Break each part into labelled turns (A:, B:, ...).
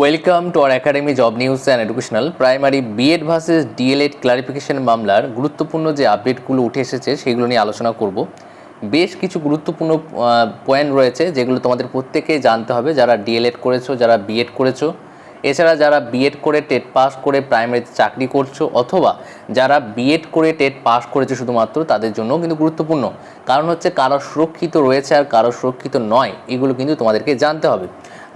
A: Welcome to R academy job news and educational primary BEd versus DElEd clarification মামলার গুরুত্বপূর্ণ যে আপডেটগুলো উঠে এসেছে, সেগুলো নিয়ে আলোচনা করব। বেশ কিছু গুরুত্বপূর্ণ পয়েন্ট রয়েছে যেগুলো তোমাদের প্রত্যেকে জানতে হবে, যারা ডিএলএড করেছ, যারা বিএড করেছ। এছাড়া যারা বিএড করে টেট পাস করে প্রাইমারিতে চাকরি করছ, অথবা যারা বিএড করে টেট পাস করেছে শুধুমাত্র, তাদের জন্যও কিন্তু গুরুত্বপূর্ণ। কারণ হচ্ছে কারও সুরক্ষিত রয়েছে আর কারও সুরক্ষিত নয়, এগুলো কিন্তু তোমাদেরকে জানতে হবে।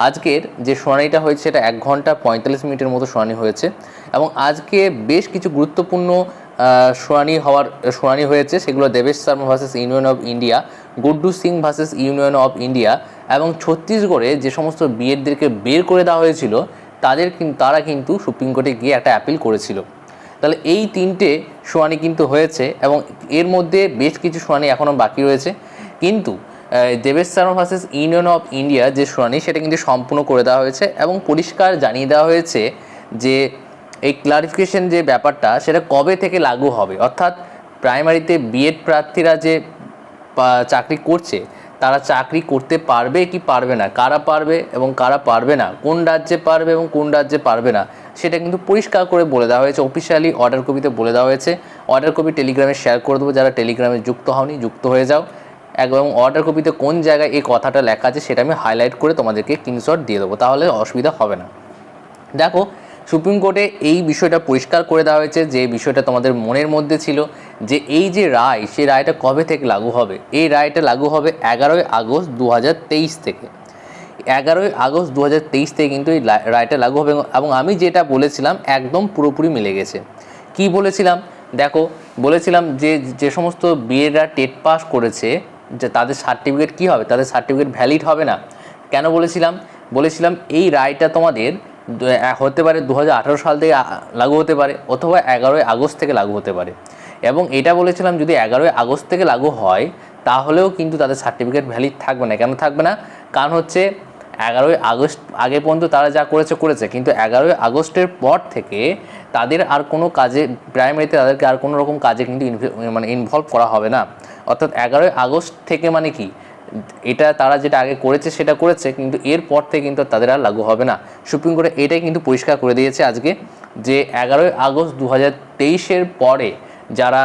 A: আজকের যে শুনানিটা হয়েছে, সেটা এক ঘণ্টা পঁয়তাল্লিশ মিনিটের মতো শুনানি হয়েছে এবং আজকে বেশ কিছু গুরুত্বপূর্ণ শুনানি হওয়ার শুনানি হয়েছে। সেগুলো Devesh Sharma versus Union of India Guddu Singh versus Union of India এবং ছত্তিশগড়ে যে সমস্ত বিএডদেরকে বের করে দেওয়া হয়েছিল, তাদের তারা কিন্তু সুপ্রিম কোর্টে গিয়ে একটা অ্যাপিল করেছিল। তাহলে এই তিনটে শুনানি কিন্তু হয়েছে এবং এর মধ্যে বেশ কিছু শুনানি এখনও বাকি রয়েছে। কিন্তু Devesh Sharma versus Union of India যে শুনানি, সেটা কিন্তু সম্পূর্ণ করে দেওয়া হয়েছে এবং পরিষ্কার জানিয়ে দেওয়া হয়েছে যে এই ক্লারিফিকেশন যে ব্যাপারটা, সেটা কবে থেকে লাগু হবে? অর্থাৎ প্রাইমারিতে বিএড প্রার্থীরা যে চাকরি করছে, তারা চাকরি করতে পারবে কি পারবে না? কারা পারবে এবং কারা পারবে না? কোন রাজ্যে পারবে এবং কোন রাজ্যে পারবে না? সেটা কিন্তু পরিষ্কার করে বলে দেওয়া হয়েছে অফিসিয়ালি অর্ডার কপিতে বলে দেওয়া হয়েছে। অর্ডার কপি টেলিগ্রামে শেয়ার করে দেবো, যারা টেলিগ্রামে যুক্ত হওনি, যুক্ত হয়ে যাও। এবং অর্ডার কপিতে কোন জায়গায় এই কথাটা লেখা আছে সেটা আমি হাইলাইট করে তোমাদেরকে স্ক্রিনশট দিয়ে দেবো, তাহলে অসুবিধা হবে না। দেখো, সুপ্রিম কোর্টে এই বিষয়টা পরিষ্কার করে দেওয়া হয়েছে যে বিষয়টা তোমাদের মনের মধ্যে ছিল, যে এই যে রায়, সেই রায়টা কবে থেকে লাগু হবে? এই রায়টা লাগু হবে এগারোই আগস্ট দু হাজার তেইশ থেকে। এগারোই আগস্ট দু হাজার তেইশ থেকে কিন্তু এই রায়টা লাগু হবে, এবং আমি যেটা বলেছিলাম একদম পুরোপুরি মিলে গেছে। কি বলেছিলাম? দেখো, বলেছিলাম যে যে সমস্ত বিএডরা টেট পাস করেছে যে তাদের সার্টিফিকেট কি হবে? তাদের সার্টিফিকেট ভ্যালিড হবে না? কেন বলেছিলাম? বলেছিলাম এই রায়টা তোমাদের হতে পারে দু হাজার আঠেরো সাল থেকে লাগু হতে পারে অথবা এগারোই আগস্ট থেকে লাগু হতে পারে। এবং এটা বলেছিলাম যদি এগারোই আগস্ট থেকে লাগু হয়, তাহলেও কিন্তু তাদের সার্টিফিকেট ভ্যালিড থাকবে না। কেন থাকবে না? কারণ হচ্ছে এগারোই আগস্ট আগে পর্যন্ত তারা যা করেছে করেছে। কিন্তু এগারোই আগস্টের পর থেকে তাদের আর কোনো কাজে প্রাইমারিতে তাদেরকে আর কোনো রকম কাজে কিন্তু মানে ইনভলভ করা হবে না। অর্থাৎ এগারোই আগস্ট থেকে মানে কি? এটা তারা যেটা আগে করেছে সেটা করেছে, কিন্তু এর পর থেকে কিন্তু তাদের আর লাগু হবে না। সুপ্রিম কোর্টে এটাই কিন্তু পরিষ্কার করে দিয়েছে আজকে, যে এগারোই আগস্ট দু হাজার তেইশের পরে যারা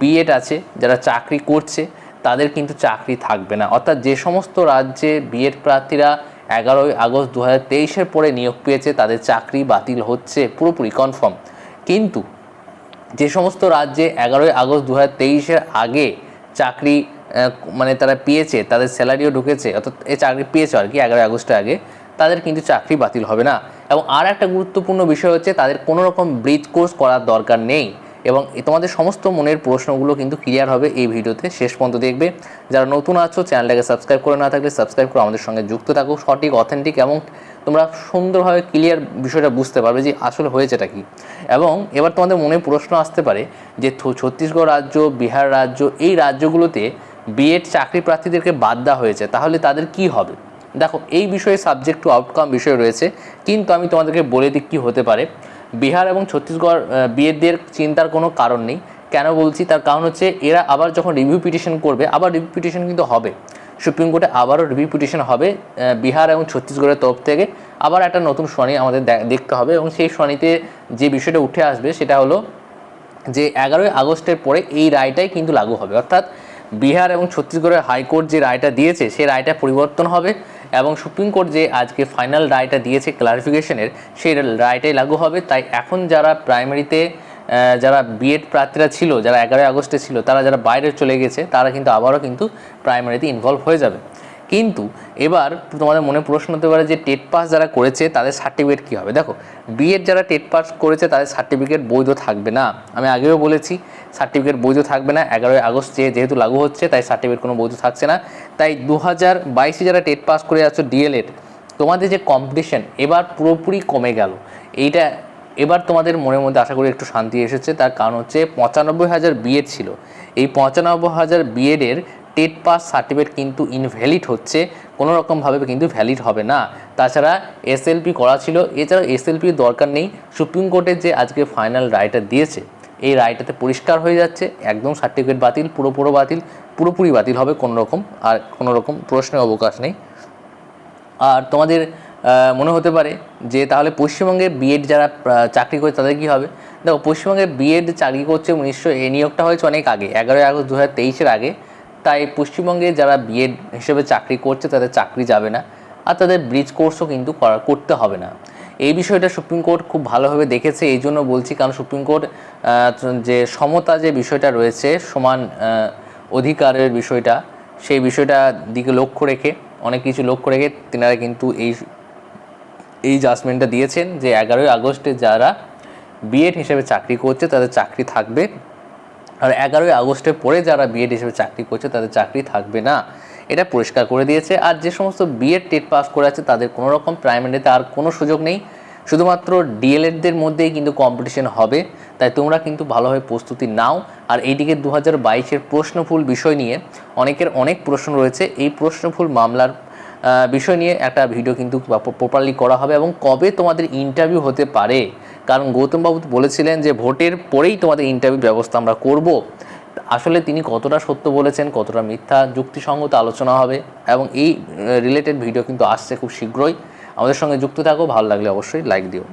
A: বিএড আছে, যারা চাকরি করছে, তাদের কিন্তু চাকরি থাকবে না। অর্থাৎ যে সমস্ত রাজ্যে বিএড প্রার্থীরা এগারোই আগস্ট দু হাজার তেইশের পরে নিয়োগ পেয়েছে, তাদের চাকরি বাতিল হচ্ছে, পুরোপুরি কনফার্ম কিন্তু যে সমস্ত রাজ্যে এগারোই আগস্ট দু হাজার আগে চাকরি মানে তারা পেয়েছে, তাদের স্যালারিও ঢুকেছে, অর্থাৎ এই চাকরি পেয়েছে আর কি এগারোই আগস্টের আগে, তাদের কিন্তু চাকরি বাতিল হবে না। এবং আর একটা গুরুত্বপূর্ণ বিষয় হচ্ছে, তাদের কোনো রকম ব্রিজ কোর্স করার দরকার নেই। এবং তোমাদের সমস্ত মনের প্রশ্নগুলো কিন্তু ক্লিয়ার হবে এই ভিডিওতে। শেষ পর্যন্ত দেখবে। যারা নতুন আছো, চ্যানেলটাকে সাবস্ক্রাইব করে না থাকলে সাবস্ক্রাইব করে আমাদের সঙ্গে যুক্ত থাকো। সঠিক অথেন্টিক এবং তোমরা সুন্দরভাবে ক্লিয়ার বিষয়টা বুঝতে পারবে যে আসলে হয়েছেটা কি। এবং এবার তোমাদের মনে প্রশ্ন আসতে পারে যে ছত্তিশগড় রাজ্য, বিহার রাজ্য, এই রাজ্যগুলোতে বিএড চাকরি প্রার্থীদেরকে বাদ দেওয়া হয়েছে, তাহলে তাদের কি হবে? দেখো, এই বিষয়ে সাবজেক্ট টু আউটকাম বিষয় রয়েছে, কিন্তু আমি তোমাদেরকে বলে দিই কী হতে পারে। বিহার এবং ছত্তিশগড় বিএডদের চিন্তার কোনো কারণ নেই। কেন বলছি? তার কারণ হচ্ছে এরা আবার যখন রিভিউ পিটিশন করবে, আবার রিভিউ পিটিশন কিন্তু হবে। সুপ্রিম কোর্টে আবারও রিভিউ পিটিশন হবে বিহার এবং ছত্তিশগড়ের তরফ থেকে। আবার একটা নতুন শুনানি আমাদের দেখতে হবে এবং সেই শুনানিতে যে বিষয়টা উঠে আসবে, সেটা হলো যে এগারোই আগস্টের পরে এই রায়টাই কিন্তু লাগু হবে। অর্থাৎ বিহার এবং ছত্তিশগড়ের হাইকোর্ট যে রায়টা দিয়েছে, সেই রায়টা পরিবর্তন হবে। এবং সুপ্রিম কোর্ট যে আজকে ফাইনাল রায়টা দিয়েছে ক্লারিফিকেশনের সেই রায়টাই লাগু হবে। তাই এখন যারা প্রাইমারিতে যারা বিএড প্রার্থীরা ছিল, যারা এগারোই আগস্টে ছিল, তারা যারা বাইরে চলে গেছে, তারা কিন্তু আবারও কিন্তু প্রাইমারিতে ইনভলভ হয়ে যাবে। কিন্তু এবার তোমাদের মনে প্রশ্ন হতে পারে যে টেট পাস যারা করেছে, তাদের সার্টিফিকেট কী হবে? দেখো বিএড যারা টেট পাস করেছে, তাদের সার্টিফিকেট বৈধ থাকবে না। আমি আগেও বলেছি সার্টিফিকেট বৈধ থাকবে না। এগারোই আগস্ট যেহেতু লাগু হচ্ছে, তাই সার্টিফিকেট কোনো বৈধ থাকছে না। তাই দু হাজার বাইশে যারা টেট পাস করে যাচ্ছ ডিএলএড তোমাদের যে কম্পিটিশন এবার পুরোপুরি কমে গেল। এইটা এবার তোমাদের মনের মধ্যে আশা করি একটু শান্তি এসেছে। তার কারণ হচ্ছে পঁচানব্বই হাজার বিএড ছিল। এই পঁচানব্বই হাজার বিএডের টেট পাস সার্টিফিকেট কিন্তু ইনভ্যালিড হচ্ছে, কোনো রকমভাবে কিন্তু ভ্যালিড হবে না। তাছাড়া এসএলপি করা ছিল, এছাড়াও এসএলপির দরকার নেই। সুপ্রিম কোর্টের যে আজকে ফাইনাল রায়টা দিয়েছে, এই রায়টাতে পরিষ্কার হয়ে যাচ্ছে, একদম সার্টিফিকেট বাতিল, পুরোপুরো বাতিল, পুরোপুরি বাতিল হবে কোনো রকম, আর কোনো রকম প্রশ্নের অবকাশ নেই। আর তোমাদের মনে হতে পারে যে তাহলে পশ্চিমবঙ্গে বিএড যারা চাকরি করে তাদের কী হবে? দেখো, পশ্চিমবঙ্গে বিএড চাকরি করছে উনিশশো এই নিয়োগটা হয়েছে অনেক আগে, এগারোই আগস্ট দু হাজার তেইশের আগে। তাই পশ্চিমবঙ্গে যারা বিএড হিসেবে চাকরি করছে, তাদের চাকরি যাবে না আর তাদের ব্রিজ কোর্সও কিন্তু করা- করতে হবে না। এই বিষয়টা সুপ্রিম কোর্ট খুব ভালোভাবে দেখেছে, এই জন্য বলছি কারণ সুপ্রিম কোর্ট যে সমতা যে বিষয়টা রয়েছে, সমান অধিকারের বিষয়টা, সেই বিষয়টা দিকে লক্ষ্য রেখে, অনেক কিছু লক্ষ্য রেখে তেনারা কিন্তু এই এই জাজমেন্টটা দিয়েছেন যে এগারোই আগস্টে যারা বিএড হিসেবে চাকরি করছে, তাদের চাকরি থাকবে। আর এগারোই আগস্টের পরে যারা বিএড হিসেবে চাকরি করছে, তাদের চাকরি থাকবে না। এটা পরিষ্কার করে দিয়েছে। আর যে সমস্ত বিএড টেট পাস করে আছে, তাদের কোনো রকম প্রাইমারিতে আর কোনো সুযোগ নেই। শুধুমাত্র ডিএলএডদের মধ্যেই কিন্তু কম্পিটিশন হবে। তাই তোমরা কিন্তু ভালোভাবে প্রস্তুতি নাও। আর এইদিকে দু হাজার বাইশের প্রশ্নফুল বিষয় নিয়ে অনেকের অনেক প্রশ্ন রয়েছে। এই প্রশ্নফুল মামলার বিষয় নিয়ে একটা ভিডিও কিন্তু প্রপারলি করা হবে। এবং কবে তোমাদের ইন্টারভিউ হতে পারে? কারণ গৌতমবাবু বলেছিলেন যে ভোটের পরেই তোমাদের ইন্টারভিউ ব্যবস্থা আমরা করব। আসলে তিনি কতটা সত্য বলেছেন, কতটা মিথ্যা যুক্তিসঙ্গত আলোচনা হবে এবং এই রিলেটেড ভিডিও কিন্তু আসছে খুব শীঘ্রই। আমাদের সঙ্গে যুক্ত থাকো, ভালো লাগলে অবশ্যই লাইক দিও।